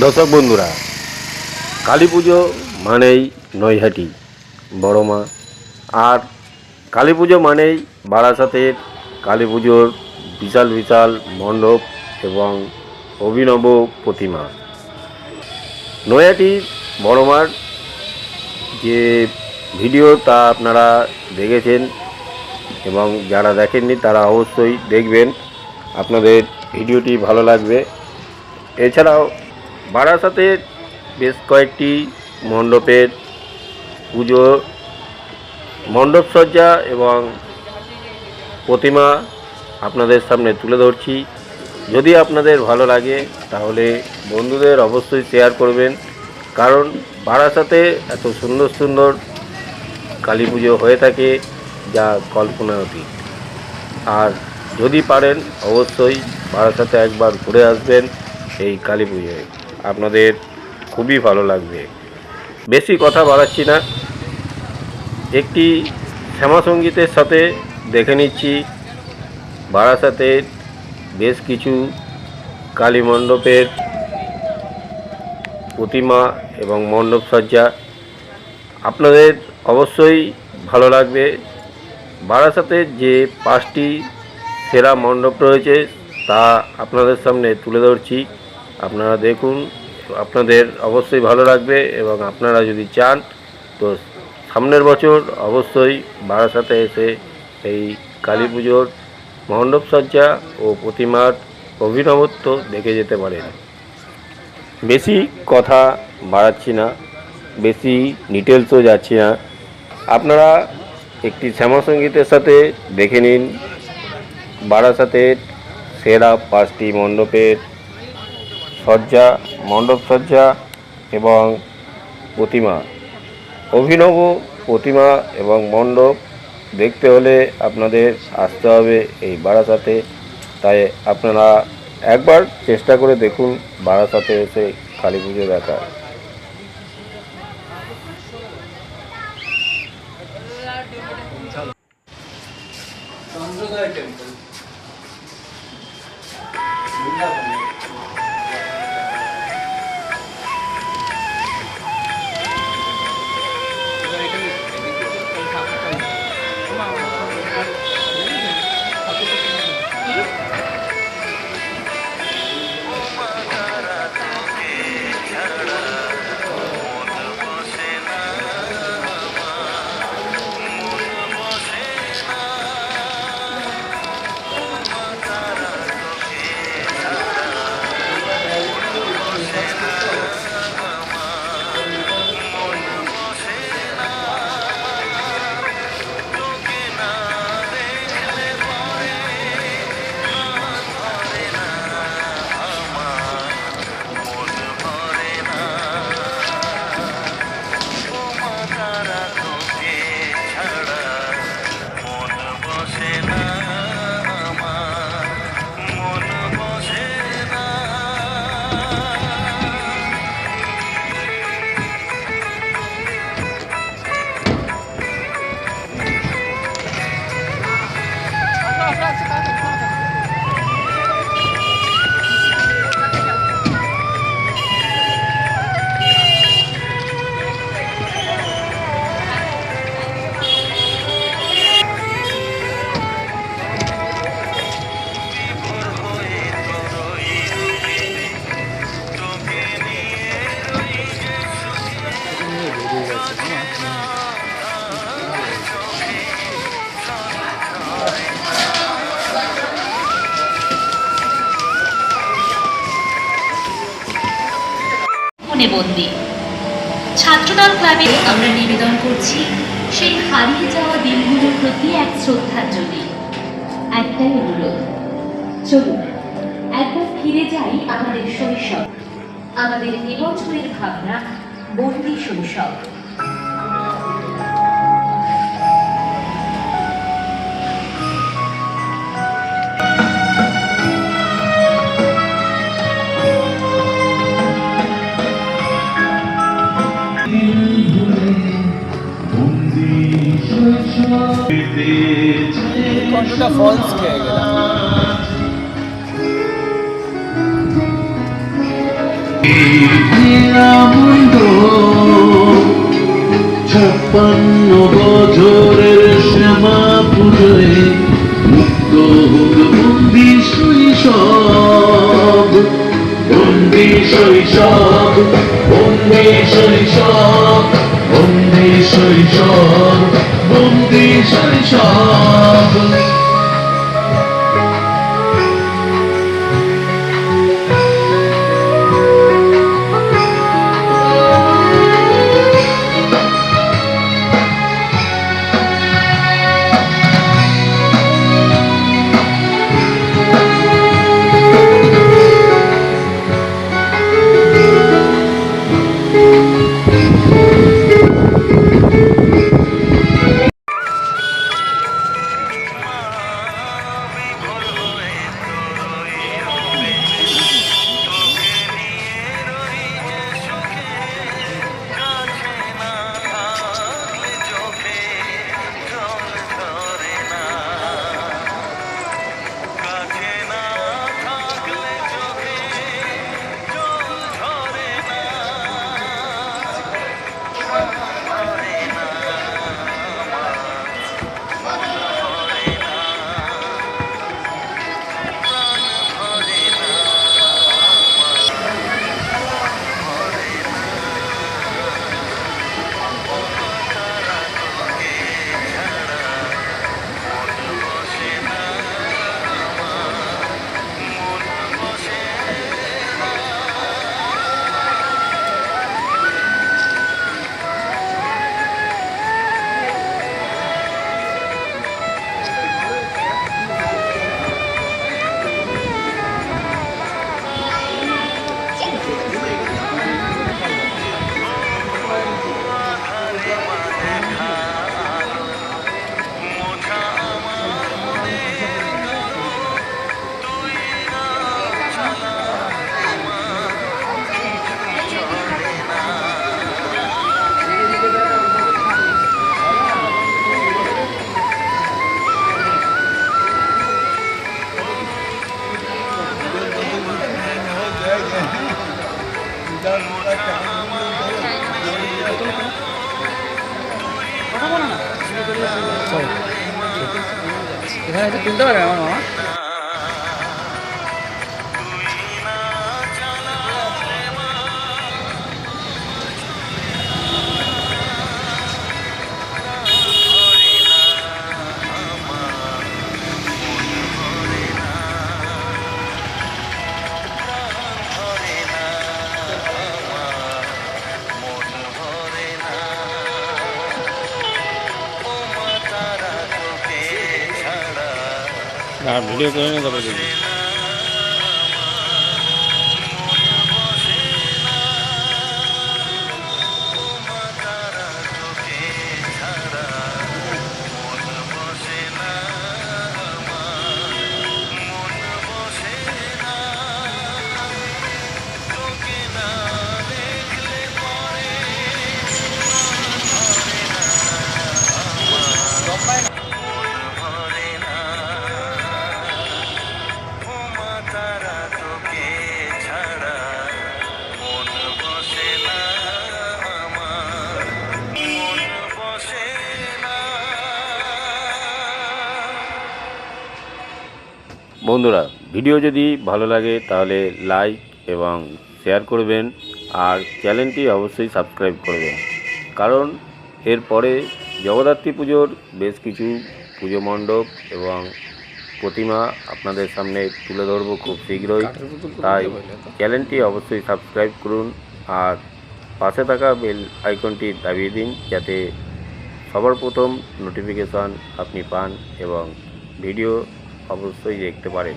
দর্শক বন্ধুরা, কালী পুজো মানেই নৈহাটি, বড় মা। আর কালী পুজো মানেই বারাসাতের কালী পুজোর বিশাল বিশাল মণ্ডপ এবং অভিনব প্রতিমা। নৈহাটির বড় মার যে ভিডিও তা আপনারা দেখেছেন এবং যারা দেখেননি তারা অবশ্যই দেখবেন। আপনাদের ভিডিওটি ভালো লাগবে। এছাড়াও বারাসাতে বেশ কয়েকটি মণ্ডপের পুজো, মণ্ডপ সজ্জা এবং প্রতিমা আপনাদের সামনে তুলে ধরছি। যদি আপনাদের ভালো লাগে, তাহলে বন্ধুদের অবশ্যই শেয়ার করবেন, কারণ বারাসাতে এত সুন্দর সুন্দর কালী পুজো হয়ে থাকে যা কল্পনা অতীত আর যদি পারেন, অবশ্যই বারাসাতে একবার ঘুরে আসবেন এই কালী পুজোয়। আপনাদের খুবই ভালো লাগবে। বেশি কথা বাড়াচ্ছি না। একটি শ্যামাসঙ্গীতের সাথে দেখে নিচ্ছি বারাসাতের বেশ কিছু কালী মণ্ডপের প্রতিমা এবং মণ্ডপ সজ্জা। আপনাদের অবশ্যই ভালো লাগবে। বারাসাতের যে পাঁচটি সেরা মণ্ডপ রয়েছে, তা আপনাদের সামনে তুলে ধরছি। আপনারা দেখুন, আপনাদের অবশ্যই ভালো লাগবে এবং আপনারা যদি চান, তো সামনের বছর অবশ্যই বারাসাতে এসে এই কালী পুজোর মণ্ডপ সজ্জা ও প্রতিমার অভিনবত্ব দেখে যেতে পারেন। বেশি কথা বাড়াচ্ছি না, বেশি ডিটেলসও যাচ্ছি না। আপনারা একটি শ্যামাসঙ্গীতের সাথে দেখে নিন, বারাসাতের সেরা পাঁচটি মণ্ডপের সজ্জা, মণ্ডপ সজ্জা এবং প্রতিমা। অভিনব প্রতিমা এবং মণ্ডপ দেখতে হলে আপনাদের আসতে হবে এই বারাসাতে। তাই আপনারা একবার চেষ্টা করে দেখুন বারাসাতে এসে কালী পুজো দেখার। টেম্পল ছাত্রদল ক্লাবে আমরা নিবেদন করছি, সেই হারিয়ে যাওয়া দিনগুলোর প্রতি এক শ্রদ্ধাঞ্জলি একটাই অনুরোধ, চলুন, একবার ফিরে যাই আমাদের শৈশব, আমাদের এবছরের ভাবনা, বন্দি শৈশব। কতটা ফলস খেয়ে গেলাম। ছাপ্পান্ন বছরের শ্যামা পুজোয় মুক্ত হোক বন্দি শৈশব। বন্দি শৈশব বন্দি শৈশব বন্দি শৈশব বন্দি শৈশব। 你看这冰袋儿啊 তুলতে পারে আমার মামা ভিডিও করে নিয়ে তারপরে দেখি বন্ধুরা, ভিডিও যদি ভালো লাগে তাহলে লাইক এবং শেয়ার করবেন আর চ্যানেলটি অবশ্যই সাবস্ক্রাইব করবেন। কারণ এরপরে জগদ্ধাত্রী পুজোর বেশ কিছু পুজো মণ্ডপ এবং প্রতিমা আপনাদের সামনে তুলে ধরবো খুব শীঘ্রই। তাই চ্যানেলটি অবশ্যই সাবস্ক্রাইব করুন আর পাশে থাকা বেল আইকনটি দাবিয়ে দিন যাতে সবার প্রথম নোটিফিকেশন আপনি পান এবং ভিডিও অবশ্যই দেখতে পারেন।